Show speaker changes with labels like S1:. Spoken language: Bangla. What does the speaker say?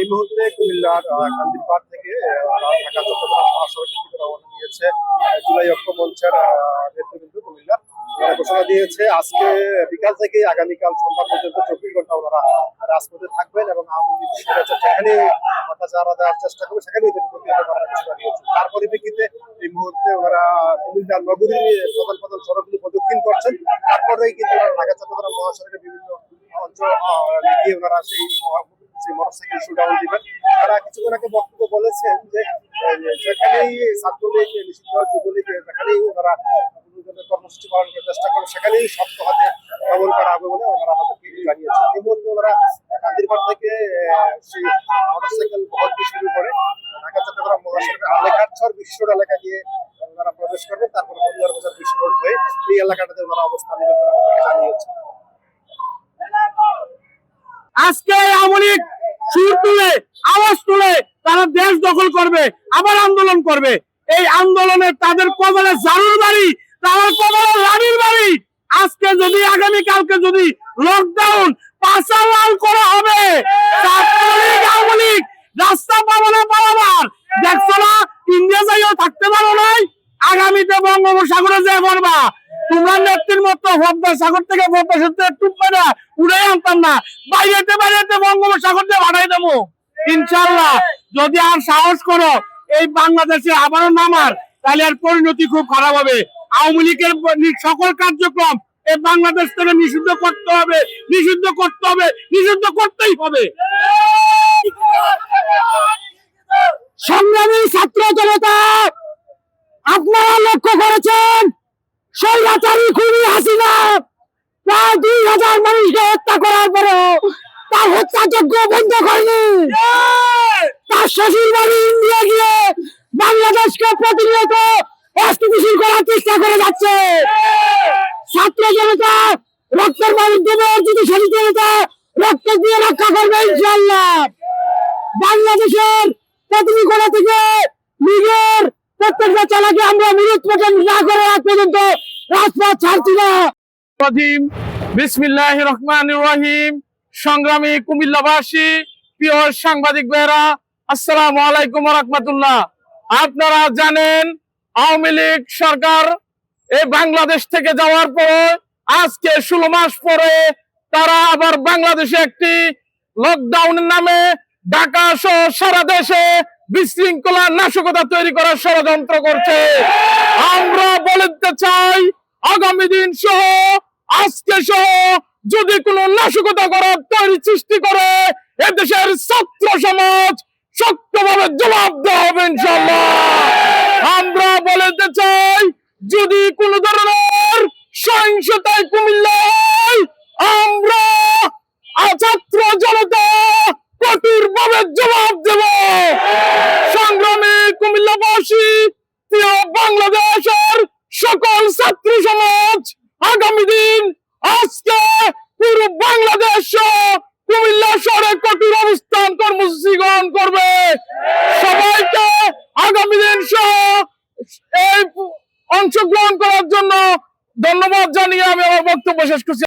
S1: এই মুহূর্তে কুমিল্লার কান্দিরপাড় থেকে ঢাকা চট্টগ্রাম মহাসড়কের দিকে রওনা দিয়েছে জুলাই ঐক্য নেতৃবৃন্দ কুমিল্লার ওনারা ঘোষণা দিয়েছে, আজকে বিকাল থেকে আগামীকাল সন্ধ্যা পর্যন্ত চব্বিশ ঘণ্টা ওনারা রাজপথে থাকবেন এবং আওয়ামী লীগ যেখানে মাথা চারা দেওয়ার চেষ্টা করবে, সেখানেই তিনি প্রতিহত করার ঘোষণা দিয়েছে তার পরিপ্রেক্ষিতে এই মুহূর্তে ওনারা কুমিল্লার নগরীর প্রধান প্রধান সড়কগুলি প্রদক্ষিণ করছেন। তারপরেই কিন্তু ঢাকা চট্টগ্রাম মহাসড়কের বিভিন্ন কর্মসূচি পালন চেষ্টা করে সেখানেই বলে ওনারা আমাদেরকে কান্দিরপাড় থেকে সেই মোটরসাইকেল ভর্তি শুরু করে ঢাকা, চট্টগ্রাম মহাসড়কের আলেখারছর বিশ্ব এলাকা দিয়ে ওনারা প্রবেশ করবেন। তারপরে পরিবার বাজার বিশ্ব রোড হয়ে এই এলাকাটাতে ওনারা অবস্থান নেবেন বলে
S2: আজকে আওয়ামী লীগ সুর তুলে, আওয়াজ তুলে তারা দেশ দখল করবে, আবার আন্দোলন করবে। এই আন্দোলনে তাদের কবলে জারুর বাড়ি, তাদের কবলে রানীর বাড়ি। আজকে যদি আগামী কালকে যদি লকডাউন পাশা লাল করা হবে রাস্তা পাবো না পালাবার। দেখছ না, ইন্ডিয়া যাইও থাকতে পারো নাই? আগামীতে বঙ্গোপসাগরে পড়বা। তোমরা নেত্রীর মতো পদ্মা সাগর থেকে পদ্মা সেতু টুকবে না উড়ে আনতাম না। বাইরেতে বাইরেতে বঙ্গোপসাগর দিয়ে বাড়াই দেবো। ইনশাল্লাহ যদি আর সাহস করো, এই বাংলাদেশে আবারও নামার, তাহলে আর পরিণতি খুব খারাপ হবে। আওয়ামী লীগের সকল কার্যক্রম এই বাংলাদেশ থেকে নিষিদ্ধ করতে হবে, নিষিদ্ধ করতে হবে, নিষিদ্ধ করতেই হবে। সংগ্রামী ছাত্র জনতা, আপনারা লক্ষ্য করেছেন? স্বৈরাচারী খুবই হাসিনা। প্রায় দুই হাজার মানুষকে হত্যা করার পরেও তার হত্যাযজ্ঞ বন্ধ করেনি। তার শ্বশুর বাড়ি ইন্ডিয়া গিয়ে বাংলাদেশকে প্রতিনিয়ত অস্থিতিশীল করার চেষ্টা করে যাচ্ছে। ছাত্র জনতা রক্তের মানুষ দেবে, অর্জিত সচেতনতা রক্ত দিয়ে রক্ষা করবে ইনশাল্লাহ বাংলাদেশের প্রতিনিকোণা থেকে লীগের প্রত্যেকটা চালাকে আমরা বিরোধ প্রচার না করে আজ পর্যন্ত রাজপথ ছাড়ছি না। বিসমিল্লাহ রহমান রহিম। সংগ্রামী কুমিল্লাবাসী, প্রিয় সাংবাদিক ভাইরা আসসালামু আলাইকুম রহমতুল্লাহ। আপনারা জানেন, আওয়ামী লীগ সরকার এই বাংলাদেশ থেকে যাওয়ার পর, আজকে ষোলো মাস পরে তারা আবার বাংলাদেশে একটি লকডাউনের নামে ঢাকা সহ সারা দেশে বিশৃঙ্খলা নাশকতা তৈরি করার ষড়যন্ত্র করছে। আমরা বলতে চাই, আগামী দিন সহ, আজকে সহ, যদি কোনো নাশকতা করার তৈরি সৃষ্টি করে, এদেশের ছাত্র সমাজ শক্তভাবে জবাব দেওয়া হবে আমরা বলতে চাই, যদি কোন ধরনের সহিংসতায় কুমিল্লা হয় আমরা আ- ছাত্র জনতা কঠোর ভাবে জবাব দেব সংগ্রামী কুমিল্লাবাসী প্রিয় বাংলাদেশের সকল ছাত্র সমাজ, আগামী দিন আজকে পুরো বাংলাদেশ কুমিল্লা শহরে কঠোর অবস্থান কর্মসূচি গ্রহণ করবে। সবাইকে আগামী দিন সহ অংশগ্রহণ করার জন্য ধন্যবাদ জানিয়ে আমি আমার বক্তব্য শেষ করছি।